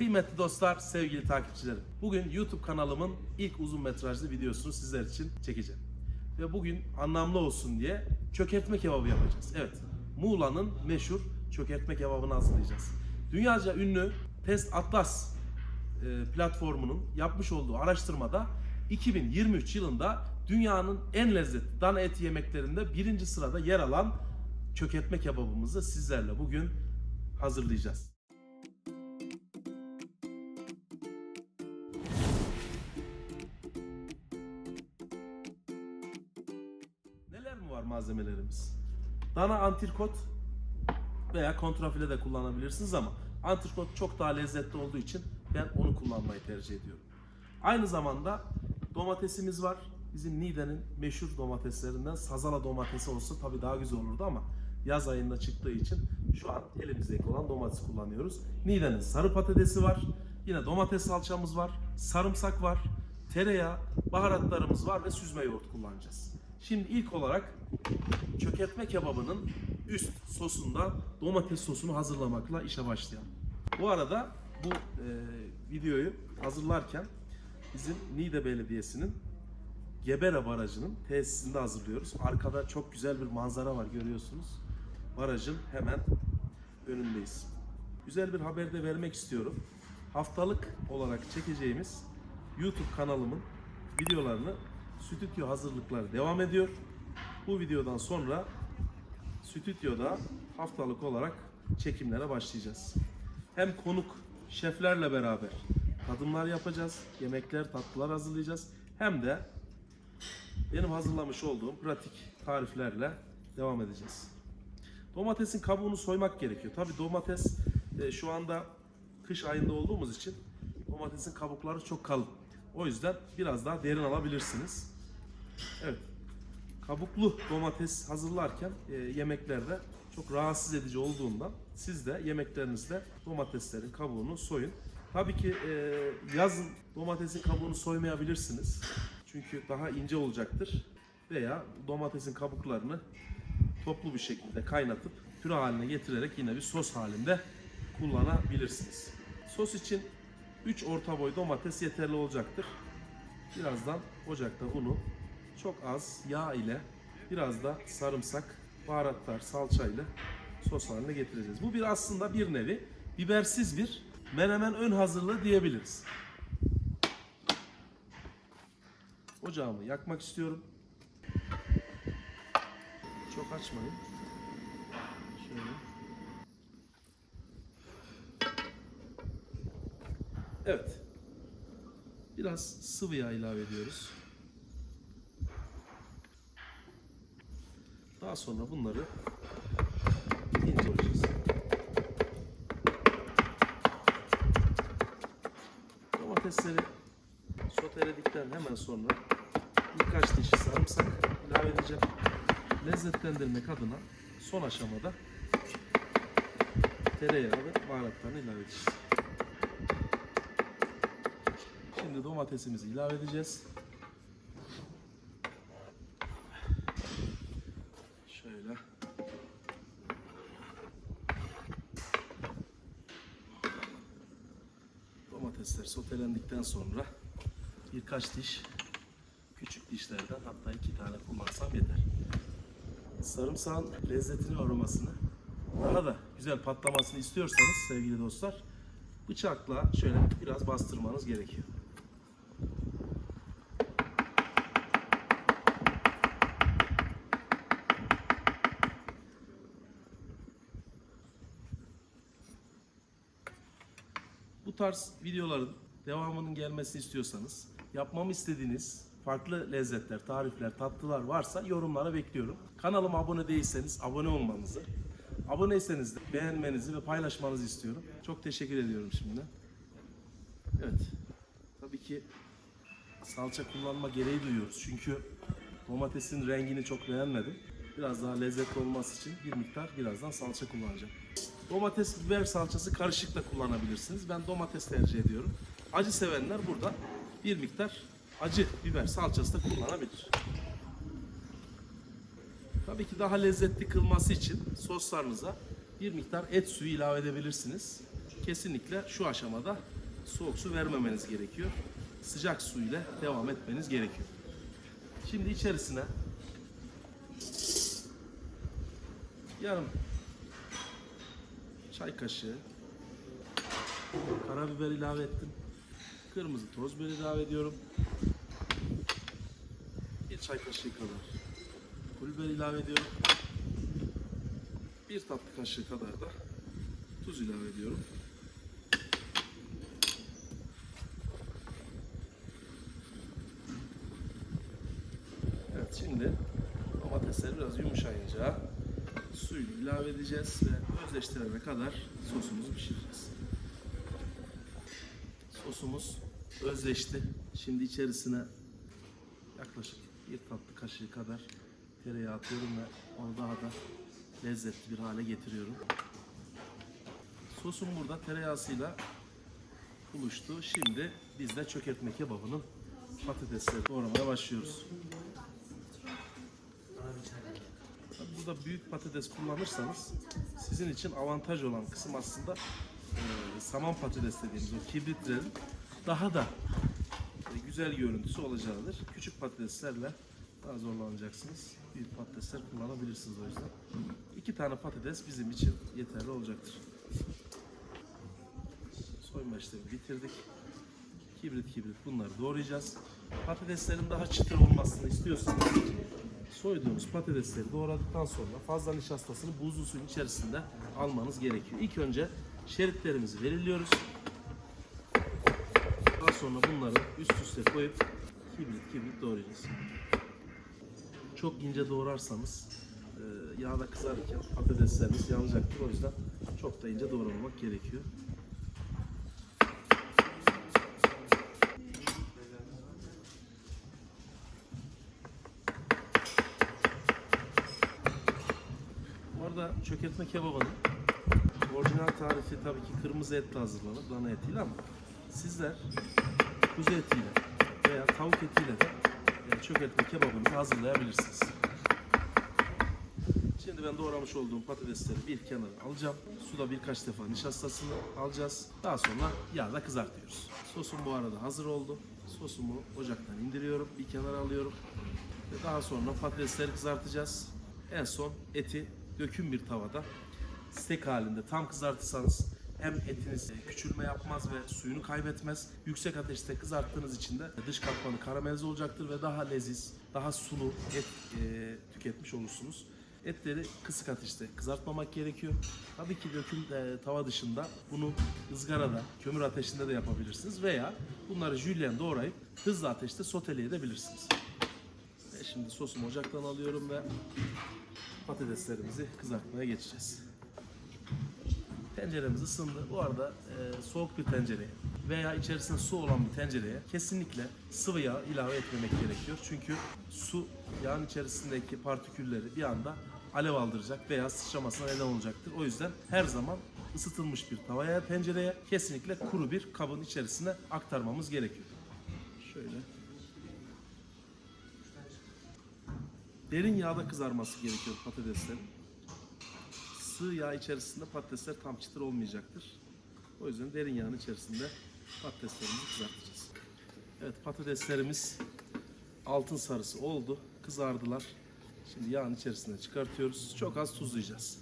Kıymetli dostlar, sevgili takipçilerim. Bugün YouTube kanalımın ilk uzun metrajlı videosunu sizler için çekeceğim. Ve bugün anlamlı olsun diye çökertme kebabı yapacağız. Evet, Muğla'nın meşhur çökertme kebabını hazırlayacağız. Dünyaca ünlü Test Atlas e, platformunun yapmış olduğu araştırmada 2023 yılında dünyanın en lezzetli dana eti yemeklerinde birinci sırada yer alan çökertme kebabımızı sizlerle bugün hazırlayacağız. Malzemelerimiz? Dana antrikot veya kontrafile de kullanabilirsiniz ama antrikot çok daha lezzetli olduğu için ben onu kullanmayı tercih ediyorum. Aynı zamanda domatesimiz var. Bizim Niğde'nin meşhur domateslerinden sazala domatesi olsa tabii daha güzel olurdu ama yaz ayında çıktığı için şu an elimizdeki olan domatesi kullanıyoruz. Niğde'nin sarı patatesi var. Yine domates salçamız var. Sarımsak var. Tereyağı, baharatlarımız var ve süzme yoğurt kullanacağız. Şimdi ilk olarak çökertme kebabının üst sosunda domates sosunu hazırlamakla işe başlayalım. Bu arada bu e, videoyu hazırlarken bizim Niğde Belediyesi'nin Gebere Barajı'nın tesisinde hazırlıyoruz. Arkada çok güzel bir manzara var görüyorsunuz. Barajın hemen önündeyiz. Güzel bir haber de vermek istiyorum. Haftalık olarak çekeceğimiz YouTube kanalımın videolarını stüdyo hazırlıkları devam ediyor. Bu videodan sonra stüdyoda haftalık olarak çekimlere başlayacağız. Hem konuk şeflerle beraber tadımlar yapacağız, yemekler, tatlılar hazırlayacağız. Hem de benim hazırlamış olduğum pratik tariflerle devam edeceğiz. Domatesin kabuğunu soymak gerekiyor. Tabi domates e, şu anda kış ayında olduğumuz için domatesin kabukları çok kalın. O yüzden biraz daha derin alabilirsiniz. Evet. Kabuklu domates hazırlarken e, yemeklerde çok rahatsız edici olduğundan siz de yemeklerinizde domateslerin kabuğunu soyun. Tabii ki e, yazın domatesin kabuğunu soymayabilirsiniz. Çünkü daha ince olacaktır. Veya domatesin kabuklarını toplu bir şekilde kaynatıp püre haline getirerek yine bir sos halinde kullanabilirsiniz. Sos için 3 orta boy domates yeterli olacaktır. Birazdan ocakta bunu çok az yağ ile biraz da sarımsak, baharatlar, salça ile sos haline getireceğiz. Bu bir aslında bir nevi bibersiz bir menemen ön hazırlığı diyebiliriz. Ocağımı yakmak istiyorum. Çok açmayın. Şöyle. Evet. Biraz sıvı yağ ilave ediyoruz. Daha sonra bunları ince olacağız. Domatesleri soteledikten hemen sonra birkaç diş sarımsak ilave edeceğim. Lezzetlendirmek adına son aşamada tereyağı ve baharatlarını ilave edeceğiz. Şimdi domatesimizi ilave edeceğiz. Şöyle. Domatesler sotelendikten sonra birkaç diş küçük dişlerden hatta iki tane kullansam yeter. Sarımsağın lezzetini aromasını daha da güzel patlamasını istiyorsanız sevgili dostlar bıçakla şöyle biraz bastırmanız gerekiyor. Tarz videoların devamının gelmesini istiyorsanız, yapmamı istediğiniz farklı lezzetler, tarifler, tatlılar varsa yorumlara bekliyorum. Kanalıma abone değilseniz abone olmanızı, aboneyseniz de beğenmenizi ve paylaşmanızı istiyorum. Çok teşekkür ediyorum şimdi. Evet. Tabii ki salça kullanma gereği duyuyoruz. Çünkü domatesin rengini çok beğenmedim. Biraz daha lezzetli olması için bir miktar birazdan salça kullanacağım. Domates, biber salçası karışık da kullanabilirsiniz. Ben domates tercih ediyorum. Acı sevenler burada bir miktar acı biber salçası da kullanabilir. Tabii ki daha lezzetli kılması için soslarınıza bir miktar et suyu ilave edebilirsiniz. Kesinlikle şu aşamada soğuk su vermemeniz gerekiyor. Sıcak su ile devam etmeniz gerekiyor. Şimdi içerisine yarım çay kaşığı karabiber ilave ettim. Kırmızı toz biber ilave ediyorum. Bir çay kaşığı kadar pul biber ilave ediyorum. Bir tatlı kaşığı kadar da tuz ilave ediyorum. Evet şimdi domatesler biraz yumuşayınca suyunu ilave edeceğiz ve özleştirene kadar sosumuzu pişireceğiz. Sosumuz özleşti. Şimdi içerisine yaklaşık bir tatlı kaşığı kadar tereyağı atıyorum ve onu daha da lezzetli bir hale getiriyorum. Sosum burada tereyağısıyla buluştu. Şimdi biz de çökertme kebabının patatesleri doğramaya başlıyoruz. Tabii Burada büyük patates kullanırsanız sizin için avantaj olan kısım aslında e, saman patates dediğimiz o kibritlerin daha da e, güzel görüntüsü olacağıdır. Küçük patateslerle daha zorlanacaksınız. Büyük patatesler kullanabilirsiniz o yüzden. İki tane patates bizim için yeterli olacaktır. Soyma işlemi bitirdik. Kibrit kibrit bunları doğrayacağız. Patateslerin daha çıtır olmasını istiyorsanız soyduğumuz patatesleri doğradıktan sonra fazla nişastasını buzlu suyun içerisinde almanız gerekiyor. İlk önce şeritlerimizi belirliyoruz. Daha sonra bunları üst üste koyup kibrit kibrit doğrayacağız. Çok ince doğrarsanız e, yağda kızarırken patatesleriniz yanacaktır. O yüzden çok da ince doğramamak gerekiyor. Bu arada çökertme kebabının orijinal tarifi tabii ki kırmızı etle hazırlanır, dana etiyle ama sizler kuzu etiyle veya tavuk etiyle de e, çökertme kebabını hazırlayabilirsiniz. Şimdi ben doğramış olduğum patatesleri bir kenara alacağım. Suda birkaç defa nişastasını alacağız. Daha sonra yağda kızartıyoruz. Sosum bu arada hazır oldu. Sosumu ocaktan indiriyorum. Bir kenara alıyorum. Ve daha sonra patatesleri kızartacağız. En son eti döküm bir tavada steak halinde tam kızartırsanız hem etiniz küçülme yapmaz ve suyunu kaybetmez. Yüksek ateşte kızarttığınız için de dış katmanı karamelize olacaktır ve daha leziz, daha sulu et e, tüketmiş olursunuz. Etleri kısık ateşte kızartmamak gerekiyor. Tabii ki döküm e, tava dışında bunu ızgarada, kömür ateşinde de yapabilirsiniz veya bunları jülyen doğrayıp hızlı ateşte soteleyebilirsiniz. Ve şimdi sosumu ocaktan alıyorum ve patateslerimizi kızartmaya geçeceğiz. Tenceremiz ısındı. Bu arada e, soğuk bir tencereye veya içerisinde su olan bir tencereye kesinlikle sıvı yağ ilave etmemek gerekiyor. Çünkü su yağın içerisindeki partikülleri bir anda alev aldıracak veya sıçramasına neden olacaktır. O yüzden her zaman ısıtılmış bir tavaya, tencereye kesinlikle kuru bir kabın içerisine aktarmamız gerekiyor. Derin yağda kızarması gerekiyor patateslerin sığ yağ içerisinde patatesler tam çıtır olmayacaktır. O yüzden derin yağın içerisinde patateslerimizi kızartacağız. Evet patateslerimiz altın sarısı oldu. Kızardılar. Şimdi yağın içerisine çıkartıyoruz. Çok az tuzlayacağız.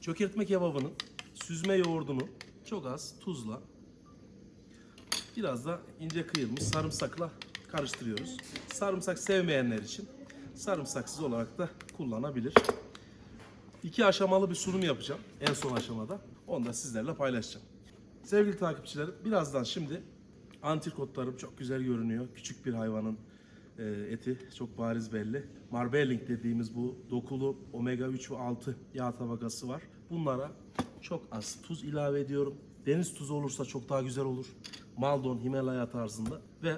Çökertme kebabının süzme yoğurdunu çok az tuzla biraz da ince kıyılmış sarımsakla karıştırıyoruz. Sarımsak sevmeyenler için sarımsaksız olarak da kullanabilir. İki aşamalı bir sunum yapacağım en son aşamada. Onu da sizlerle paylaşacağım. Sevgili takipçilerim birazdan şimdi antrikotlarım çok güzel görünüyor. Küçük bir hayvanın e, eti çok bariz belli. Marbelling dediğimiz bu dokulu omega 3 ve 6 yağ tabakası var. Bunlara çok az tuz ilave ediyorum. Deniz tuzu olursa çok daha güzel olur. Maldon, Himalaya tarzında ve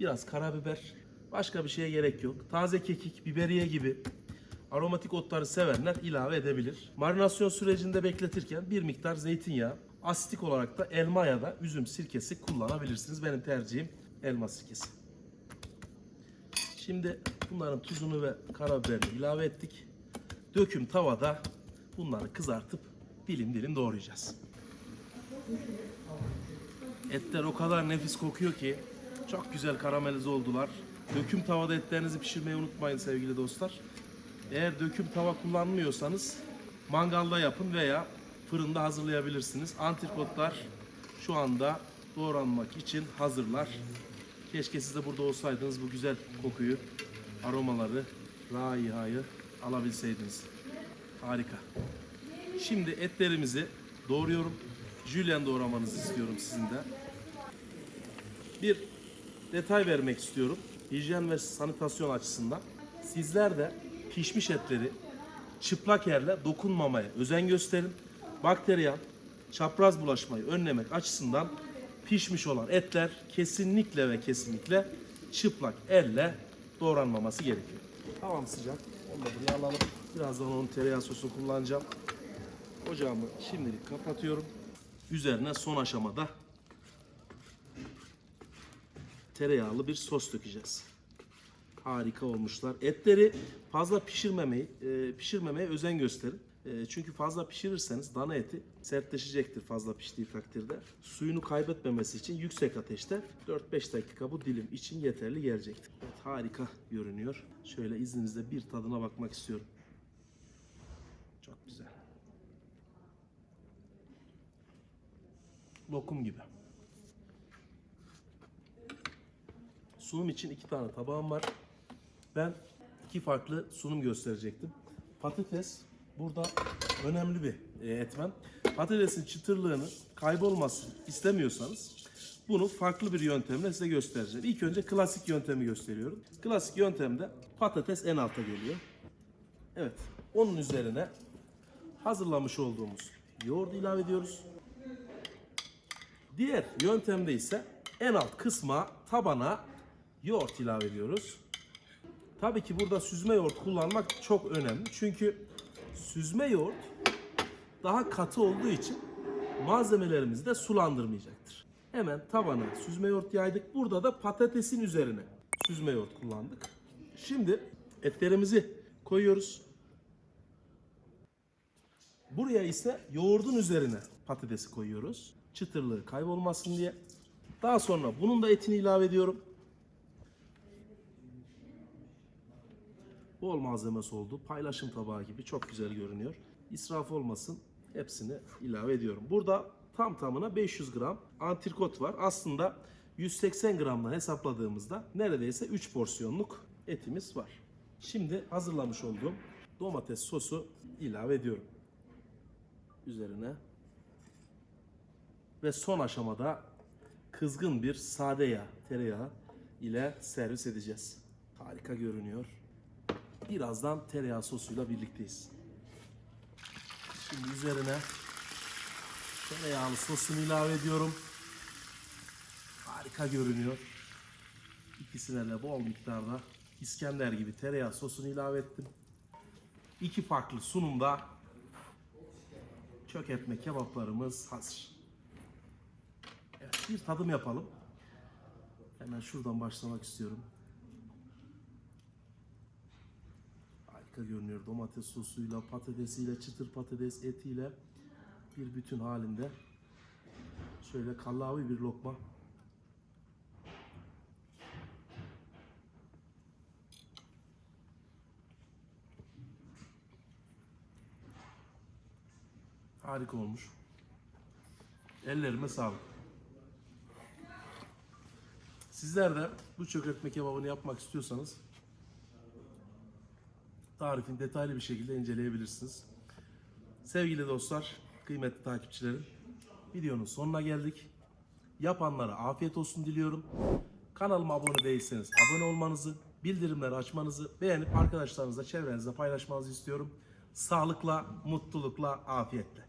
biraz karabiber. Başka bir şeye gerek yok. Taze kekik, biberiye gibi aromatik otları sevenler ilave edebilir. Marinasyon sürecinde bekletirken bir miktar zeytinyağı, asitik olarak da elma ya da üzüm sirkesi kullanabilirsiniz. Benim tercihim elma sirkesi. Şimdi bunların tuzunu ve karabiberini ilave ettik. Döküm tavada bunları kızartıp dilim dilim doğrayacağız. Etler o kadar nefis kokuyor ki çok güzel karamelize oldular. Döküm tavada etlerinizi pişirmeyi unutmayın sevgili dostlar. Eğer döküm tava kullanmıyorsanız mangalda yapın veya fırında hazırlayabilirsiniz. Antrikotlar şu anda doğranmak için hazırlar. Keşke siz de burada olsaydınız bu güzel kokuyu, aromaları, raihayı alabilseydiniz. Harika. Şimdi etlerimizi doğruyorum. Julienne doğramanızı istiyorum sizin de. Bir detay vermek istiyorum. Hijyen ve sanitasyon açısından. Sizler de pişmiş etleri çıplak yerle dokunmamaya özen gösterin. Bakteriyel, çapraz bulaşmayı önlemek açısından pişmiş olan etler kesinlikle ve kesinlikle çıplak elle doğranmaması gerekiyor. Tamam sıcak. Onu da buraya alalım. Birazdan onun tereyağı sosunu kullanacağım. Ocağımı şimdilik kapatıyorum. Üzerine son aşamada tereyağlı bir sos dökeceğiz. Harika olmuşlar. Etleri fazla pişirmemeyi, e, pişirmemeye özen gösterin. E, çünkü fazla pişirirseniz dana eti sertleşecektir fazla piştiği takdirde. Suyunu kaybetmemesi için yüksek ateşte 4-5 dakika bu dilim için yeterli gelecektir. Evet, harika görünüyor. Şöyle izninizle bir tadına bakmak istiyorum. Çok güzel. Lokum gibi. Sunum için iki tane tabağım var. Ben iki farklı sunum gösterecektim. Patates burada önemli bir e, etmen. Patatesin çıtırlığını kaybolmasın istemiyorsanız bunu farklı bir yöntemle size göstereceğim. İlk önce klasik yöntemi gösteriyorum. Klasik yöntemde patates en alta geliyor. Evet. Onun üzerine hazırlamış olduğumuz yoğurdu ilave ediyoruz. Diğer yöntemde ise en alt kısma tabana yoğurt ilave ediyoruz. Tabii ki burada süzme yoğurt kullanmak çok önemli. Çünkü süzme yoğurt daha katı olduğu için malzemelerimizi de sulandırmayacaktır. Hemen tabana süzme yoğurt yaydık. Burada da patatesin üzerine süzme yoğurt kullandık. Şimdi etlerimizi koyuyoruz. Buraya ise yoğurdun üzerine patatesi koyuyoruz. Çıtırlığı kaybolmasın diye. Daha sonra bunun da etini ilave ediyorum. Bol malzemesi oldu. Paylaşım tabağı gibi çok güzel görünüyor. İsraf olmasın. Hepsini ilave ediyorum. Burada tam tamına 500 gram antrikot var. Aslında 180 gramla hesapladığımızda neredeyse 3 porsiyonluk etimiz var. Şimdi hazırlamış olduğum domates sosu ilave ediyorum. Üzerine ve son aşamada kızgın bir sade yağ, tereyağı ile servis edeceğiz. Harika görünüyor. Birazdan tereyağı sosuyla birlikteyiz. Şimdi üzerine tereyağlı sosunu ilave ediyorum. Harika görünüyor. İkisine de bol miktarda İskender gibi tereyağı sosunu ilave ettim. İki farklı sunumda çök etme kebaplarımız hazır. Evet, bir tadım yapalım. Hemen şuradan başlamak istiyorum. Harika görünüyor. Domates sosuyla, patatesiyle, çıtır patates etiyle bir bütün halinde. Şöyle kallavi bir lokma. Harika olmuş. Ellerime sağlık. Sizler de bu çökertme kebabını yapmak istiyorsanız tarifini detaylı bir şekilde inceleyebilirsiniz. Sevgili dostlar, kıymetli takipçilerim, videonun sonuna geldik. Yapanlara afiyet olsun diliyorum. Kanalıma abone değilseniz abone olmanızı, bildirimleri açmanızı, beğenip arkadaşlarınızla, çevrenizle paylaşmanızı istiyorum. Sağlıkla, mutlulukla, afiyetle.